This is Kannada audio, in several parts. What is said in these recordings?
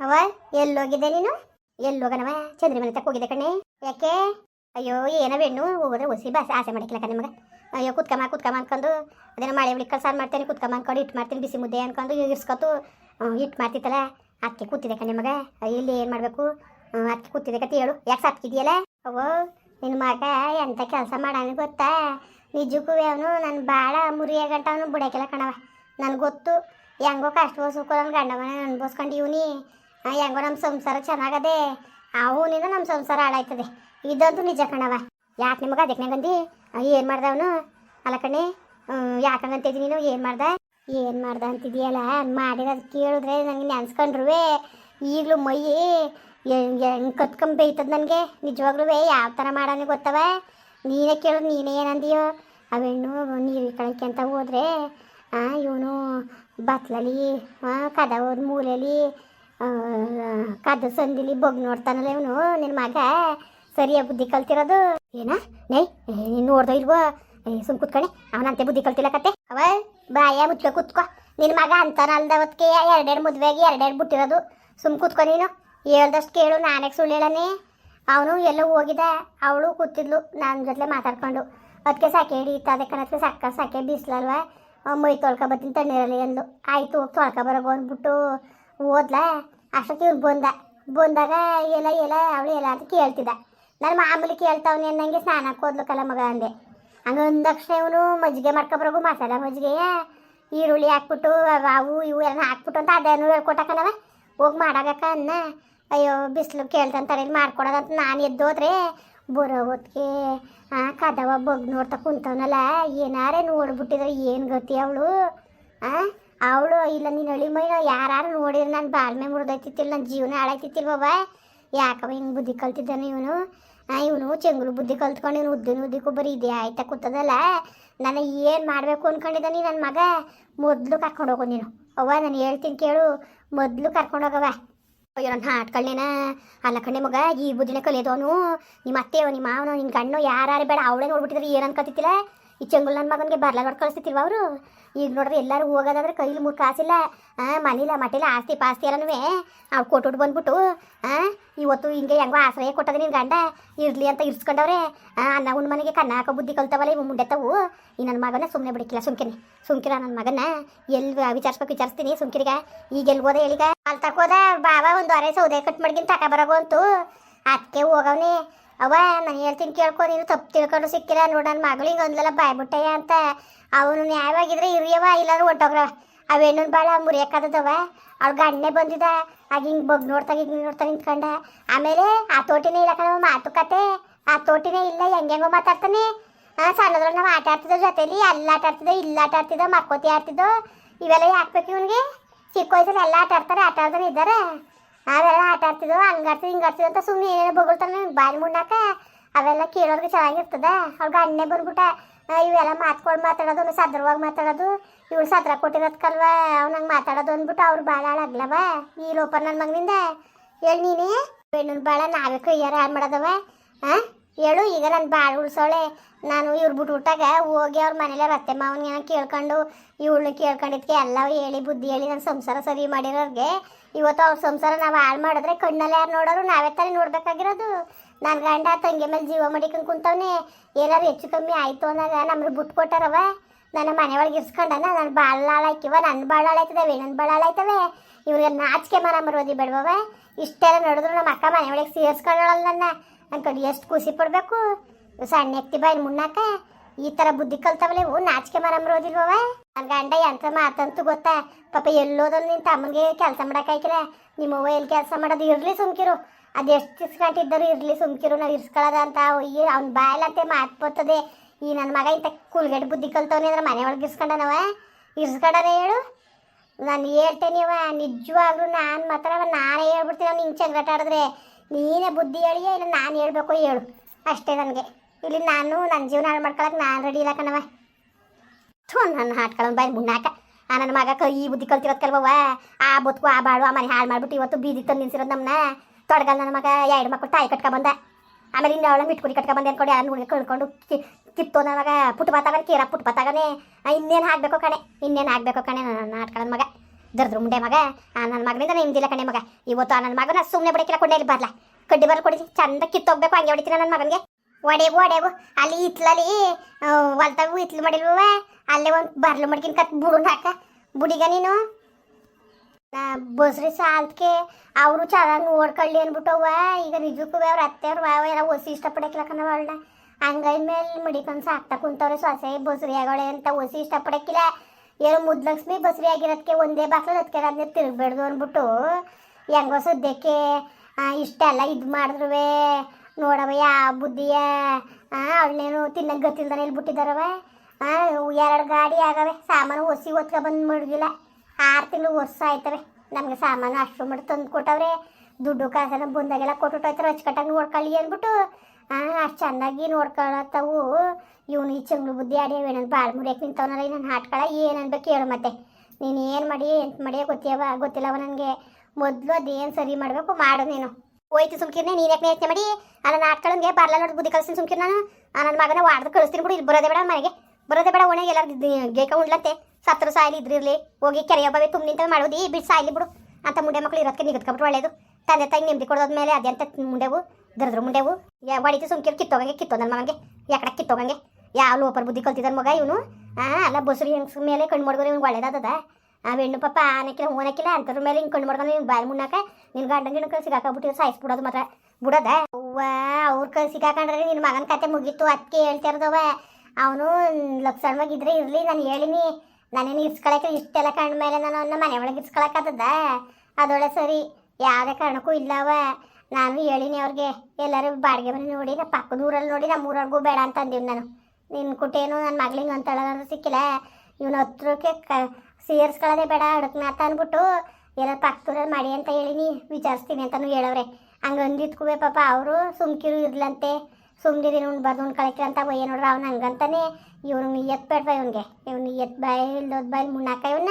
ಅವ, ಎಲ್ಲೋಗಿದ್ದೆ ನೀನು? ಎಲ್ಲೋಗನವ? ಚಂದ್ರಿ ಮನೆ ತಕ್ಕ ಹೋಗಿದ್ದೆ ಕಣೆ ಯಾಕೆ? ಅಯ್ಯೋ, ಏನೋ ಹೆಣ್ಣು ಹೋಗೋದ್ರೆ ಒಸಿ ಬಾಸೆ ಆಸೆ ಮಾಡಿಕ್ಲಕ್ಕ ನಿಮಗೆ ಅಯ್ಯೋ, ಕುತ್ಕಮ್ಮ ಕುತ್ಕಮ್ಮ ಅನ್ಕೊಂಡು, ಅದೇನೋ ಮಳೆ ಹುಳಿ ಸಾರು ಮಾಡ್ತೇನೆ, ಕುತ್ಕಮ್ಮ ಅನ್ಕೊಂಡು ಇಟ್ಟು ಮಾಡ್ತೀನಿ, ಬಿಸಿ ಮುದ್ದೆ ಅನ್ಕೊಂಡು ಇರ್ಸ್ಕೊತು ಇಟ್ಟು ಮಾಡ್ತಿತ್ತಲ್ಲ? ಅದಕ್ಕೆ ಕೂತಿದೆ ಕಣೆ ಮಗ. ಇಲ್ಲಿ ಏನು ಮಾಡಬೇಕು? ಅದಕ್ಕೆ ಕೂತಿದೆ ಕತೆ ಹೇಳು. ಯಾಕೆ ಸಾಕಿದೆಯಲ್ಲ ಅವು ನಿನ್ನ ಮಗ ಎಂಥ ಕೆಲಸ ಮಾಡಾನ ಗೊತ್ತಾ? ನಿಜಕ್ಕೂ ಅವನು ನಾನು ಭಾಳ ಮುರಿಯ ಗಂಟ ಅವನು ಬಿಡಕ್ಕಿಲ್ಲ ಕಣವ. ನನಗೆ ಗೊತ್ತು. ಹೆಂಗೋ ಕಷ್ಟ ಸುಖ ಗಂಡವನ ಗಂಡ ಮನೆ ಅನ್ಭವಿಸ್ಕೊಂಡು ಇವನಿ. ಹೆಂಗೋ ನಮ್ಮ ಸಂಸಾರ ಚೆನ್ನಾಗದೆ. ಅವನಿಂದ ನಮ್ಮ ಸಂಸಾರ ಹಾಳಾಯ್ತದೆ. ಇದಂತೂ ನಿಜ ಕಣವ ಯಾಕೆ ನಿಮಗೆ? ಅದಕ್ಕೆ ಗಂದಿ ಏನು ಮಾಡ್ದೆ ಅವನು? ಅಲ್ಲ ಕಣೆ ಯಾಕಂಗಂತಿದ್ದಿ ನೀನು? ಏನು ಮಾಡ್ದೆ? ಏನು ಮಾಡ್ದ ಅಂತಿದೆಯಲ್ಲ? ಮಾಡಿರೋದು ಕೇಳಿದ್ರೆ ನನಗೆ ನೆನ್ಸ್ಕೊಂಡ್ರುವೆ. ಈಗಲೂ ಮೈ ಹೆಂಗೆ ಕತ್ಕೊಂಬೇಯ್ತದ ನನಗೆ? ನಿಜವಾಗ್ಲೂ ಯಾವ ಥರ ಮಾಡೋಣ ಗೊತ್ತವ ನೀನೇ ಕೇಳು, ನೀನೇ ಏನಂದಿಯೋ ಅವೆಣ್ಣು ನೀರು ಕಳಕ್ಕೆ ಅಂತ ಹೋದ್ರೆ ಇವನು ಬತ್ಲಲಿ ಕದ ಹೋದ ಮೂಲೆಯಲ್ಲಿ ಕದ ಸಂದಿಲಿ ಬಗ್ ನೋಡ್ತಾನಲ್ಲ ಇವನು ನಿನ್ನ ಮಗ. ಸರಿಯ ಬುದ್ಧಿ ಕಲ್ತಿರೋದು? ಏನ? ನೈ ನೀನು ನೋಡ್ದೋ ಇಲ್ವೋ? ಸುಮ್ ಕುತ್ಕಣೆ ಅವನಂತೆ ಬುದ್ಧಿ ಕಲ್ತಿಲ್ಲ ಕತೆ ಅವ, ಬಾಯ ಮುಚ್ಕೊ ಕುತ್ಕೊ. ನಿನ್ನ ಮಗ ಅಂತಾನಲ್ದವತ್ಗೆ ಎರಡೆರಡು ಮದುವೆಗೆ ಎರಡೆರಡು ಬಿಟ್ಟಿರೋದು. ಸುಮ್ ಕುತ್ಕೊ ನೀನು. ಹೇಳ್ದಷ್ಟು ಕೇಳು, ನಾನೇ ಸುಳ್ಳು ಹೇಳನೆ ಅವನು ಎಲ್ಲೋ ಹೋಗಿದ. ಅವಳು ಕೂತಿದ್ಲು ನನ್ನ ಜೊತೆ ಮಾತಾಡ್ಕೊಂಡು. ಅದಕ್ಕೆ ಸಾಕೆ ಹಿಡಿತದೆ ಕಣಕ್ಕೆ ಸಾಕ ಸಾಕೆ ಬಿಸ್ಲಲ್ವಾ? ಮೈ ತೊಳ್ಕೊ ಬರ್ತೀನಿ ತಣ್ಣೀರಲ್ಲಿ ಅಂದ್ಲು. ಆಯಿತು, ಹೋಗಿ ತೊಳ್ಕೊ ಬರೋಗು ಅಂದ್ಬಿಟ್ಟು ಹೋದ್ಲ? ಅಷ್ಟೊತ್ತಿ ಇವ್ನು ಬಂದ. ಬಂದಾಗ ಎಲ್ಲ ಎಲ್ಲ ಅವಳು ಎಲ್ಲ ಅಂತ ಕೇಳ್ತಿದ್ದ. ನಾನು ಮಾಮೂಲಿ ಕೇಳ್ತಾವ್ನು ಅನ್ನಂಗೆ ಸ್ನಾನಕ್ಕೆ ಹೋದ್ಲು ಕಲ ಮಗ ಅಂದೆ. ಹಂಗೆ ಅಂದಕ್ಷಣ ಇವನು ಮಜ್ಜಿಗೆ ಮಾಡ್ಕೊಬ್ರಗು ಮಸಾಲ ಮಜ್ಜಿಗೆ, ಈರುಳ್ಳಿ ಹಾಕ್ಬಿಟ್ಟು, ಅವು ಇವು ಎಲ್ಲ ಹಾಕ್ಬಿಟ್ಟು ಅಂತ ಅದೇನು ಹೇಳ್ಕೊಟ್ಟಕನವ ಹೋಗಿ ಮಾಡಾಗಕ್ಕ ಅನ್ನ. ಅಯ್ಯೋ, ಬಿಸಿಲು ಕೇಳ್ತಂತಾರೆ ಇಲ್ಲಿ ಮಾಡ್ಕೊಡೋದಂತ ನಾನು ಎದ್ದೋದ್ರೆ ಬರೋ ಹೊತ್ತಿಗೆ ಕದವ ಬಗ್ ನೋಡ್ತಾ ಕುಂತವನಲ್ಲ, ಏನಾರೇ ನೋಡ್ಬಿಟ್ಟಿದ್ರೆ ಏನು ಗತಿ ಅವಳು? ಆ? ಅವಳು, ಇಲ್ಲ, ನೀನು ಹಳಿ ಮೈನ ಯಾರು ನೋಡಿದ್ರೆ ನಾನು ಬಾಳ್ಮೆ ಮುರಿದೈತಿತ್ತಿಲ್ಲ ನನ್ನ ಜೀವನ ಹಾಳಾಯ್ತಿತ್ತಿಲ್ವವ ಯಾಕವ ಹಿಂಗೆ ಬುದ್ಧಿ ಕಲ್ತಿದ್ದಾನೆ ಇವನು? ಇವನು ಚೆಂಗುಲು ಬುದ್ಧಿ ಕಲ್ತ್ಕೊಂಡು ಇವನು ಉದ್ದಿನ ಉದ್ದಿಕ್ಕೂ ಬರೀ ಇದೆ ಆಯ್ತಾ ಕೂತದಲ್ಲ? ನಾನು ಏನು ಮಾಡಬೇಕು ಅಂದ್ಕೊಂಡಿದ್ದಾನೆ ನನ್ನ ಮಗ? ಮೊದಲು ಕರ್ಕೊಂಡು ಹೋಗು ನೀನು. ಅವ್ವ, ನಾನು ಹೇಳ್ತೀನಿ ಕೇಳು. ಮೊದಲು ಕರ್ಕೊಂಡು ಹೋಗವ ಅಯ್ಯೋ, ನನ್ನ ಹಾಟ್ಗಳೇನ ಅಲ್ಲ ಕಣ್ಣೆ ಮಗ, ಈ ಬುದ್ಧಿನ ಕಲಿಯೋದವನು? ನಿಮ್ಮ ಅತ್ತೆಯೋ, ನಿಮ್ಮ ಮಾವನೋ ನಿನ್ನ ಗಣ್ಣು ಯಾರು ಬೇಡ, ಅವಳೇ ನೋಡ್ಬಿಟ್ಟಿದ್ರೆ ಏನು ಅನ್ಕೋತಿತ್ತಿಲ್ಲ ಈ ಚೆಂಗುಲ್ ನನ್ನ ಮಗನಿಗೆ ಬರ್ಲ ನೋಡಿ ಕಳಿಸ್ತಿರ್ವ ಅವರು? ಈಗ ನೋಡಿದ್ರೆ ಎಲ್ಲರೂ ಹೋಗೋದಾದ್ರೆ ಕೈಲಿ ಮೂರು ಕಾಸಿಲ್ಲ ಮನಿಲ್ಲ ಮಟ್ಟಿಲ್ಲ ಆಸ್ತಿ ಪಾಸ್ತಿ ಎಲ್ಲನೂ ಅವ್ರು ಕೊಟ್ಬಿಟ್ಟು ಬಂದ್ಬಿಟ್ಟು ಇವತ್ತು ಹಿಂಗೆ ಹೆಂಗೋ ಆಶ್ರಯ ಕೊಟ್ಟದ ನಿನ್ನ ಗಂಡ, ಇರಲಿ ಅಂತ ಇರ್ಸ್ಕೊಂಡವ್ರೆ. ಅನ್ನ ಉಣ್ಣ ಮನೆಗೆ ಕಣ್ಣಾಕ ಬುದ್ಧಿ ಕಲ್ತವಲ್ಲ ಇವು ಮುಂಡೆತ್ತವು. ಈ ನನ್ನ ಮಗನ ಸುಮ್ಮನೆ ಬಿಡಕ್ಕಿಲ್ಲ ಸುಮ್ಕಿನಿ ಸುಮ್ಕಿರ ನನ್ನ ಮಗನ ಎಲ್ಲಿ ವಿಚಾರಿಸ್ಬೇಕು ವಿಚಾರಿಸ್ತೀನಿ ಸುಮ್ಕಿರಿಗ. ಈಗ ಎಲ್ಲಿ ಹೋದ ಹೇಳಿಗ ಅಲ್ಲಿ ತಕೋದ ಬಾಬಾ ಒಂದು ಅರೆ ಸೌದೆ ಕಟ್ ಮಾಡ್ಗಿನ ತಕ ಬರೋಗು ಅಂತು. ಅದಕ್ಕೆ ಹೋಗವ್ನಿ. ಅವ ನಾನು ಹೇಳ್ತೀನಿ ಕೇಳ್ಕೊ, ನೀನು ತಪ್ಪು ತಿಳ್ಕೊಂಡು ಸಿಕ್ಕಿಲ್ಲ. ನೋಡು ನನ್ನ ಮಗಳು ಹಿಂಗೆ ಒಂದ್ಲೆಲ್ಲ ಬಾಯ್ಬಿಟ್ಟಯ್ಯ ಅಂತ. ಅವನು ನ್ಯಾಯವಾಗಿದ್ರೆ ಇರಿಯವ ಇಲ್ಲಾಂದ್ರೆ ಹೊಟ್ಟೋಗ್ರವ ಅವ ಹೆಣ್ಣನ್ ಭಾಳ ಮುರಿಯಕ್ಕಾದದವ ಅವ್ಳ ಗಂಡನೇ ಬಂದಿದ. ಆಗ ಹಿಂಗೆ ಬಗ್ ನೋಡ್ತಾ ಹಿಂಗೆ ನೋಡ್ತಾ ನಿಂತ್ಕೊಂಡ. ಆಮೇಲೆ ಆ ತೋಟಿನೇ ಇಲ್ಲ ಕಣ ಮಾತುಕತೆ ಆ ತೋಟಿನೇ ಇಲ್ಲ ಹೆಂಗೆಂಗೋ ಮಾತಾಡ್ತಾನೆ. ಆ ಸಣ್ಣದ್ರಲ್ಲಿ ನಾವು ಆಟ ಆಡ್ತಿದ್ದೋ ಜೊತೆಲಿ ಎಲ್ಲ ಆಟ ಆಡ್ತಿದ್ದೋ, ಇಲ್ಲಿ ಆಟ ಆಡ್ತಿದ್ದೋ ಮಕ್ಕೋತಿ ಆಡ್ತಿದ್ದೋ, ಇವೆಲ್ಲ ಯಾಕ್ಬೇಕು ಇವನಿಗೆ? ಚಿಕ್ಕ ವಯಸ್ಸಲ್ಲಿ ಎಲ್ಲ ಆಟ ಆಡ್ತಾರೆ, ಆಟ ಆಡ್ತಾನೆ ಇದ್ದಾರೆ. ಅವೆಲ್ಲ ಆಟ ಆಡ್ತಿದ್ದೋ ಹಂಗಾಡ್ತಿದ್ ಹಿಂಗಾಡ್ತಿದ್ದು ಅಂತ ಸುಮ್ಮನೆ ಏನೇನು ಬೊಗಳ್ತಾನೆ ಬಾಯಿ ಮುಣ್ಣಾಕ ಅವೆಲ್ಲ ಕೇಳೋರಿಗೆ ಚೆನ್ನಾಗಿರ್ತದ. ಅವ್ಳ ಅಣ್ಣೆ ಬಂದ್ಬಿಟ್ಟ ಇವೆಲ್ಲ ಮಾತ್ಕೊಂಡು ಮಾತಾಡೋದು, ಅವ್ನು ಸದ್ರವಾಗಿ ಮಾತಾಡೋದು. ಇವಳು ಸದ್ರ ಕೊಟ್ಟಿರೋದ್ಕಲ್ವ ಅವ್ನಂಗೆ ಮಾತಾಡೋದು ಅಂದ್ಬಿಟ್ಟು ಅವ್ರು ಭಾಳ ಹಾಳಾಗ್ಲವ ಈ ಲೋಪ ನನ್ನ ಮಗನಿಂದ? ಹೇಳಿ ನೀನೇ. ಬೆಣ್ಣನ ಭಾಳ ನಾವೇ ಕೈಯಾರ ಹಾಳು ಮಾಡೋದವ. ಹಾಂ ಹೇಳು, ಈಗ ನಾನು ಭಾಳ ಉಳ್ಸೋಳೆ. ನಾನು ಇವ್ರು ಬಿಟ್ಬಿಟ್ಟಾಗ ಹೋಗಿ ಅವ್ರ ಮನೇಲಿ ರತ್ತೆ ಮಾವನಿಗೆ ಕೇಳ್ಕೊಂಡು, ಇವಳನ್ನ ಕೇಳ್ಕೊಂಡಿದ್ಕೆ ಎಲ್ಲ ಹೇಳಿ ಬುದ್ಧಿ ಹೇಳಿ ನನ್ನ ಸಂಸಾರ ಸರಿ ಮಾಡಿರೋರ್ಗೆ ಇವತ್ತು ಅವ್ರ ಸಂಸಾರ ನಾವು ಹಾಳು ಮಾಡಿದ್ರೆ ಕಣ್ಣಲ್ಲಿ ಯಾರು ನೋಡೋರು ನಾವೇ ತಾನೇ ನೋಡ್ಬೇಕಾಗಿರೋದು. ನನ್ನ ಗಂಡ ತಂಗಿ ಮೇಲೆ ಜೀವ ಮಡಿಕೊಂಡು ಕುಂತವನೇ, ಏನಾರು ಹೆಚ್ಚು ಕಮ್ಮಿ ಆಯಿತು ಅಂದಾಗ ನಮ್ಗೆ ಬಿಟ್ಟು ಕೊಟ್ಟಾರವ ನನ್ನ ಮನೆ ಒಳಗೆ ಇರ್ಸ್ಕೊಂಡನ ನನ್ನ ಬಾಳ ಹಾಳಾಯ್ಕಿವ ನನ್ನ ಭಾಳ ಹಾಳಾಯ್ತದವೆ ನನ್ನ ಬಾಳ ಹಾಳಾಯ್ತವೆ ಇವ್ರಿಗೆ ನಾಚಿಕೆ ಮರ ಮರೋದಿ ಬೇಡವವ ಇಷ್ಟೆಲ್ಲ ನೋಡಿದ್ರು ನಮ್ಮ ಅಕ್ಕ ಮನೆ ಒಳಗೆ ನನ್ನ ನನ್ನ. ಅನ್ಕೊಂಡು ಎಷ್ಟು ಖುಷಿ ಪಡಬೇಕು. ಸಣ್ಣ ಎತ್ತಿ ಬಾಯಿ ಮುನ್ನಾಕ ಈ ತರ ಬುದ್ಧಿ ಕಲ್ತವಲೆ ಓ ನಾಚಿಕೆ ಮರ ಮರೋದಿಲ್ವವ ನನ್ನ ಗಂಡ ಎಂತ ಮಾತಂತೂ ಗೊತ್ತಾ? ಪಾಪ ಎಲ್ಲೋದಲ್ ನಿನ್ನ ತಮ್ಮನಿಗೆ ಕೆಲಸ ಮಾಡಕ್ಕಾಯ್ಕಿಲ್ಲ ನಿಮ್ಮವ್ವ ಎಲ್ಲಿ ಕೆಲಸ ಮಾಡೋದು ಇರಲಿ ಸುಮ್ಕಿರು. ಅದು ಎಷ್ಟು ಇದ್ದರು ಇರಲಿ ಸುಮ್ಕಿರು. ನಾವು ಇರ್ಸ್ಕೊಳದ ಅಂತ ಈ ಅವ್ನ ಬಾಯಲಂತೆ ಮಾತು ಬರ್ತದೆ. ಈ ನನ್ನ ಮಗ ಇಂಥ ಕುಲ್ಗಡೆ ಬುದ್ಧಿ ಕಲ್ತವನಿ ಅಂದ್ರೆ ಮನೆ ಒಳಗೆ ಇರ್ಸ್ಕೊಂಡನವ? ಇರ್ಸ್ಕೊಂಡನೆ ಹೇಳು? ನಾನು ಹೇಳ್ತೇನೆ ಅವ ನಿಜವಾಗ್ಲೂ ನಾನು ಮಾತ್ರ ನಾನೇ ಹೇಳ್ಬಿಡ್ತೀನಿ. ಅವ್ನು ಹಿಂಗೆ ನೀನೇ ಬುದ್ಧಿ ಹೇಳಿಯೇ ಇಲ್ಲ ನಾನು ಹೇಳ್ಬೇಕು ಹೇಳು. ಅಷ್ಟೇ ನನಗೆ. ಇಲ್ಲಿ ನಾನು ನನ್ನ ಜೀವನ ಹಾಳು ಮಾಡ್ಕೊಳಕ್ಕೆ ನಾನು ರೆಡಿ ಇಲ್ಲ ಕಣವ ಥೂ ನನ್ನ ಹಾಟ್ಕೊಳ್ಳೋದು ಬಾಯಿ ಮುನ್ನಾಕ ಆ ನನ್ನ ಮಗ ಕೈ ಬುದ್ಧಿ ಕಲ್ತಿರೋದು ಕಲ್ವವ ಆ ಬದುಕು, ಆ ಬಾಳು, ಆ ಮನೆ ಹಾಳು ಮಾಡ್ಬಿಟ್ಟು ಇವತ್ತು ಬೀದಿ ತಂದು ನಿಲ್ಸಿರೋದು ನಮ್ಮನ್ನ ತೊಡಗಲ್ಲ ನನ್ನ ಮಗ, ಎರಡು ಮಕ್ಕಳು ತಾಯಿ ಕಟ್ಕೊ ಬಂದ. ಆಮೇಲೆ ಇನ್ನು ಅವಳ ಮಿಟ್ಕುರಿ ಕಟ್ಕೊ ಬಂದೆ ಅನ್ಕೊಂಡು ಯಾರು ಹುಡುಗಿ ಕಳ್ಕೊಂಡು ಕಿತ್ತು ನನ್ನ ಮಗ. ಪುಟ್ ಬಾತಾಗನೆ ಕೀರ ಪುಟ್ ಬಾತಾಗನೆ ಇನ್ನೇನು ಹಾಕ್ಬೇಕು ಕಣೆ, ಇನ್ನೇನು ಹಾಕ್ಬೇಕು ಕಣೆ ನನ್ನ ಹಾಟ್ಕೊಳ್ಳೋದು ಮಗ. ದರ್ದ್ರ ಮುಂಡೆ ಮಗ. ಆ ನನ್ನ ಮಗನಿಂದ ನಿಮ್ದಿಲ್ಲ ಕಣೆ ಮಗ. ಇವತ್ತು ಆ ನನ್ನ ಮಗನ ಸುಮ್ಮನೆ ಬಡಕಿಲ್ಲ ಕೊಂಡೆ, ಇಲ್ಲಿ ಬರ್ಲ. ಕಡ್ಡಿ ಬರ್ಲಿ ಕೊಡಿ ಚಂದ ಕಿತ್ತೋಗ್ಬೇಕು, ಹಂಗೆ ಹೊಡಿತೀನಿ ನನ್ನ ಮಗನಿಗೆ? ಒಡೆಗು ಒಡೆಗು ಅಲ್ಲಿ ಇತ್ಲಲ್ಲಿ ಹೊಲ್ತಾಗು ಇತ್ಲು ಮಾಡಿಲ್ವ ಅಲ್ಲೇ ಒಂದು ಬರ್ಲು ಮಡ್ಕಿನ ಕತ್ ಬುಡುನ್ ಹಾಕ. ಬುಡಿಗ ನೀನು? ಬಸ್ರಿ ಸಾಲ್ತ್ಕೆ, ಅವರು ಚೆನ್ನಾಗಿ ನೋಡ್ಕೊಳ್ಳಿ ಅನ್ಬಿಟ್ಟವ ಈಗ ನಿಜಕ್ಕೂ ಅವ್ರ ಅತ್ತೆಯವ್ರು ವಾವ ಎಲ್ಲ ಒಸಿ ಇಷ್ಟಪಡಕ್ಕಿಲ್ಲ ಅವಳನ್ನ ಹಂಗೈ ಮೇಲೆ ಮಡಿಕೊಂಡು ಸಾಕ್ತಾ ಕುಂತವ್ರೆ ಸೊಸೆ, ಬಸ್ರಿ ಆಗೋಳೆ ಅಂತ ಒಸಿ ಇಷ್ಟಪಡಕ್ಕಿಲ್ಲ. ಏನು ಮುದ್ಲಕ್ಷ್ಮಿ ಬಸ್ರಿ ಆಗಿರೋದಕ್ಕೆ ಒಂದೇ ಬಾಕ್ಲಲ್ಲಿ ಅದಕ್ಕೆ ಅದನ್ನ ತಿರುಗಬೇಡ್ದು ಅಂದ್ಬಿಟ್ಟು ಹೆಂಗೋ ಸದ್ಯಕ್ಕೆ ಇಷ್ಟೆಲ್ಲ ಇದು ಮಾಡಿದ್ರುವೆ. ನೋಡವ ಬುದ್ಧಿಯೇ ಅವಳೇನು ತಿನ್ನಕ್ಕೆ ಗೊತ್ತಿಲ್ದಾನೆ ಇಲ್ಲಿ ಬಿಟ್ಟಿದ್ದಾರವ? ಎರಡು ಗಾಡಿ ಆಗವೆ, ಸಾಮಾನು ಒಸಿ ಒತ್ಕ ಬಂದು ಮಡಗಿಲ್ಲ. ಆರು ತಿಂಗಳು ವರ್ಷ ಆಯ್ತವೆ, ನಮಗೆ ಸಾಮಾನು ಅಷ್ಟು ಮಾಡಿ ತಂದು ಕೊಟ್ಟವ್ರೆ. ದುಡ್ಡು ಕಾಸನ ಬಂದಾಗೆಲ್ಲ ಕೊಟ್ಟು ಅಚ್ಚುಕಟ್ಟಾಗಿ ನೋಡ್ಕೊಳ್ಳಿ ಅಂದ್ಬಿಟ್ಟು ಅಷ್ಟು ಚೆನ್ನಾಗಿ ನೋಡ್ಕೊಳತ್ತವು. ಇವನು ಈ ಚಂಗ್ಳು ಬುದ್ಧಿ ಆಡಿ ಏನಂತ ಭಾಳ ಮುರಿಯಕ್ಕೆ ನಿಂತವನಲ್ಲ ನಾನು ಹಾಟ್ಕೊಳ ಏನು ಅನ್ಬೇಕು ಹೇಳು ಮತ್ತೆ. ನೀನು ಏನು ಮಾಡಿ, ಎಂತ ಮಾಡಿ ಗೊತ್ತಿಯವ, ಗೊತ್ತಿಲ್ಲವ ನನಗೆ. ಮೊದಲು ಅದೇನು ಸರಿ ಮಾಡಬೇಕು, ಮಾಡು ನೀನು. ಹೋಯ್ತು ಸುಮ್ಕಿರ್ನೆ, ನೀನು ಯಾಕೆ ಯೋಚನೆ ಮಾಡಿ? ಆ ನನ್ನ ಬರ್ಲ ನೋಡಿ, ಬುದ್ಧಿ ಕಳಿಸ್ತೀನಿ ಸುಮ್ಕಿರ್ ನಾನು. ಆ ನನ್ನ ಮಗನ ವಾಡ್ದು ಕಳಿಸ್ತೀನಿ ಬಿಡು ಇಲ್ಲಿ ಬರೋದೇ ಬೇಡ ಮನೆಗೆ. ಬರೋದೇ ಬೇಡ ಒಣಗೆ ಎಲ್ಲರೂ ಗೇಕ ಉಂಡ್ಲಂತೆ. ಸತ್ರು ಸಾಯಿಲಿ ಇದ್ರಿರ್ಲಿ ಹೋಗಿ ಕೆರೆಯ ಬವೆ ತುಂಬ ನಿಂತ ಮಾಡೋದು ಈ ಬಿಟ್ಟು ಸಾಯಿಲಿ ಬಿಡು. ಅಂತ ಮುಂಡೆ ಮಕ್ಳು ಇರೋದಕ್ಕೆ ನಿಗದ್ಕೊಬಿಟ್ಟು ಒಳ್ಳೇದು. ತಂದೆ ತಾಯಿ ನೆಮ್ಮದಿ ಕೊಡೋದ್ಮೇಲೆ ಅದೆಂತ ಮುಂಡೆವು, ದರದ್ರ ಮುಂಡೆವು. ಯಾ, ಹೊಡಿತು ಸುಮ್ಕಿರ್, ಕಿತ್ತೋಗಂಗೆ ಕಿತ್ತೋ ನನ್ನ ಮಗಂಗೆ ಯಾಕಡೆ ಕಿತ್ತೋಗಂಗೆ. ಯಾವ ಲೋಪರ್ ಬುದ್ಧಿ ಕಲ್ತಿದ್ದಾನೆ ಮಗ ಇವನು? ಅಲ್ಲ ಬಸ್ರಿ ಹೆಂಗ್ಸ್ ಮೇಲೆ ಕಣ್ಣು ಮಾಡ್ಕೊಂಡು ಇವನು ಆ ಹೆಣ್ಣು ಪಾಪ ಆನಕ್ಕಿಲ್ಲ ಹೂನಕ್ಕಿಲ್ಲ ಅಂಥದ್ರ ಮೇಲೆ ಹಿಂಗೆ ಕಣ್ಣು ಮಾಡ್ಕೊಂಡು ನೀನು ಬಾಯಿ ಮುನ್ನಾಕ ನಿನ್ನ ಗಂಡನ ಗಿಡ ಸಾಯಿಸ್ ಬಿಡೋದು ಮಾತ್ರ. ಬಿಡೋದ? ಅವ್ವ, ಅವ್ರ ಕಳ್ಸಿ ಸಿಗಾಕೊಂಡ್ರೆ ನಿನ್ನ ಮಗನ ಕತೆ ಮುಗೀತು ಅದಕ್ಕೆ ಹೇಳ್ತಿರೋದವ ಅವನು ಲಕ್ಷಣವಾಗಿದ್ರೆ ಇರಲಿ, ನಾನು ಹೇಳಿನಿ. ನಾನೇನು ಇರ್ಸ್ಕೊಳಕ್ಕೆ ಇಷ್ಟೆಲ್ಲ ಕಂಡ ಮೇಲೆ ನಾನು ಅವನ್ನ ಮನೆ ಒಳಗೆ ಇರ್ಸ್ಕೊಳಕ್ಕಾಗದ ಅದೊಳ್ಳೆ ಸರಿ. ಯಾವುದೇ ಕಾರಣಕ್ಕೂ ಇಲ್ಲವ ನಾನು ಹೇಳಿನಿ ಅವ್ರಿಗೆ, ಎಲ್ಲರೂ ಬಾಡಿಗೆ ಮನೆ ನೋಡಿ ನಾ ಪಕ್ಕದ ಊರಲ್ಲಿ ನೋಡಿ ನಮ್ಮ ಊರವ್ರಿಗೂ ಬೇಡ ಅಂತ ಅಂದೀವಿ ನಾನು. ನಿನ್ನ ಕುಟೇನು ನನ್ನ ಮಗಳಿಗೆ ಅಂತೇಳೋದು ಸಿಕ್ಕಿಲ್ಲ. ಇವನ ಹತ್ರಕ್ಕೆ ಕ ಸೇರಿಸ್ಕೊಳ್ಳೋದೇ ಬೇಡ ಅಡಕ್ನಾಥ ಅಂದ್ಬಿಟ್ಟು ಎಲ್ಲ ಪಕ್ಕದಲ್ಲಿ ಮಾಡಿ ಅಂತ ಹೇಳಿನಿ ವಿಚಾರಿಸ್ತೀನಿ ಅಂತಲೂ ಹೇಳವ್ರೆ. ಹಂಗೆ ಅಂದಿದ್ಕುವೆ ಪಾಪ ಅವರು ಸುಮ್ಕಿರು ಇರ್ಲಂತೆ. ಸುಮ್ಮನಿರಿ ಉಂಡು ಬರ್ದು ಕಳಿಕೆ ಅಂತ ಒಯ್ಯ ನೋಡ್ರ ಅವ್ನು ಹಂಗಂತಾನೆ. ಇವ್ನು ಎತ್ ಬೇಡ್ವ ಇವ್ನಿಗೆ? ಇವ್ನು ಎತ್ ಬಾಯಿ ಇಲ್ದೋದ್ ಬಾಯಿ ಮುನ್ನಾಕ ಇವನ್ನ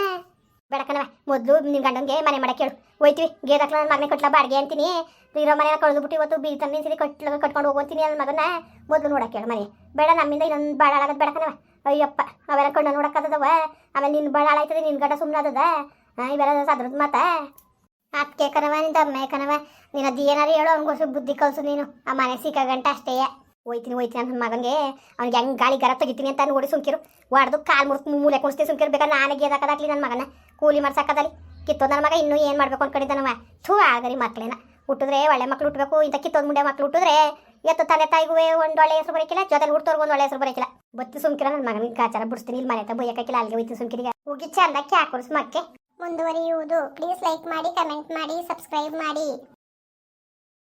ಬೇಡಕನವ ಮೊದಲು ನಿಮ್ಮ ಗಂಡನಿಗೆ ಮನೆ ಮಾಡಕ್ಕೆ ಹೇಳು. ಹೋಯ್ತೀವಿ ಗೇದಕ್ಲ ನನ್ನ ಮಗನೇ ಕಟ್ಲ ಬಾಡಿಗೆ ಅಂತೀನಿ. ಇರೋ ಮನೆ ಕಳೆದ್ಬಿಟ್ಟು ಇವತ್ತು ಬೀಜ ತಂದಿನ ಸರಿ ಕಟ್ಲ, ಕಟ್ಕೊಂಡು ಹೋಗ್ತೀನಿ ನನ್ನ ಮಗನ ಮೊದಲು ನೋಡಕ್ಕೆ ಹೇಳು ಮನೆ. ಬೇಡ ನಮ್ಮಿಂದ ಇನ್ನೊಂದು ಆಗದ್ ಬೇಡಕನವ ಅಯ್ಯಪ್ಪ, ಅವೆಲ್ಲ ಕಣ್ಣು ನೋಡಕ್ಕದವ ಆಮೇಲೆ ನಿನ್ನ ಬಳ ಆಯ್ತದೆ ನಿನ್ನ ಗಡ ಸುಮ್ಮನೆ ಅದದ ಇವೆಲ್ಲ ಸದ್ರದ ಮಾತ? ಅಕ್ಕೆ ಕನವ ನಿಂದ ಅಮ್ಮ ಕನವ ನೀನು ಅದು ಏನಾರು ಹೇಳು ಅವ್ನಿಗೋಸ್ಕರ ಬುದ್ಧಿ ಕಲ್ಸು ನೀನು. ಆ ಮನೆ ಸಿಕ್ಕ ಗಂಟ ಅಷ್ಟೇ. ಹೋಯ್ತೀನಿ ಹೋಯ್ತೀನಿ ನನ್ನ ಮಗನಿಗೆ ಅವ್ನಿಗೆ ಹೆಂಗೆ ಗಾಳಿ ಗರ ತೆಗಿತೀನಿ ಅಂತ ನೋಡಿ ಸುಮ್ಕಿರು. ವಾರ್ದು ಕಾಲು ಮುರ್ತು ಮೂಲೆ ಕುಣಿಸ್ತೀನಿ ಸುಮ್ಕಿರು. ಬೇಕಾದ್ರೆ ನಾನೇ ಗೇದಾಕದಾಗ್ಲಿ ನನ್ನ ಮಗನ. ಕೂಲಿ ಮಾಡ್ಸಕ್ಕದಲ್ಲಿ ಕಿತ್ತೋದ್ ನನ್ನ ಮಗ ಇನ್ನೂ ಏನು ಮಾಡ್ಬೇಕು ಅನ್ಕೊಂಡಿದ್ದಾನವ ಥೂ ಆಗರಿ ಮಕ್ಕಳೇನ ಹುಟ್ಟಿದ್ರೆ ಒಳ್ಳೆ ಮಕ್ಳು ಹುಟ್ಟಬೇಕು ಇಂಥ ಕಿತ್ತೋದ್ ಮುಂಡೆ ಮಕ್ಳು ಹುಟ್ಟಿದ್ರೆ ಎತ್ತು ತಲೆ ತಾಯಿಗೂ ಒಂದು ಒಳ್ಳೆ ಹೆಸರು ಬರೋಕಿಲ್ಲ ಜೊತೆ ಹುಟ್ಟೋರ್ಗು ಒಂದು ಒಳ್ಳೆ ಹೆಸರು ಬರೋಕಿಲ್ಲ. ಬತ್ತಿ ಸುಮ್ಕಿರ ನನ್ನ ಮಗನ ಕಾಚಾರ ಬಿಡಿಸ್ತೀನಿ ಇಲ್ಲಿ ಮನೆ ಬೈಯಕ್ಕಿಲ್ಲ ಅಲ್ಲಿಗೆ ಹೋಯ್ತು ಸುಮ್ಕಿರಿಗೆ. ಹೋಗಿ ಚಂದಕ್ಕೆ ಹಾಕೋರ್ಸ್ ಮಕ್ಕೆ ಮುಂದುವರಿಯುವುದು. ಪ್ಲೀಸ್ ಲೈಕ್ ಮಾಡಿ ಕಮೆಂಟ್ ಮಾಡಿ ಸಬ್ಸ್ಕ್ರೈಬ್ ಮಾಡಿ.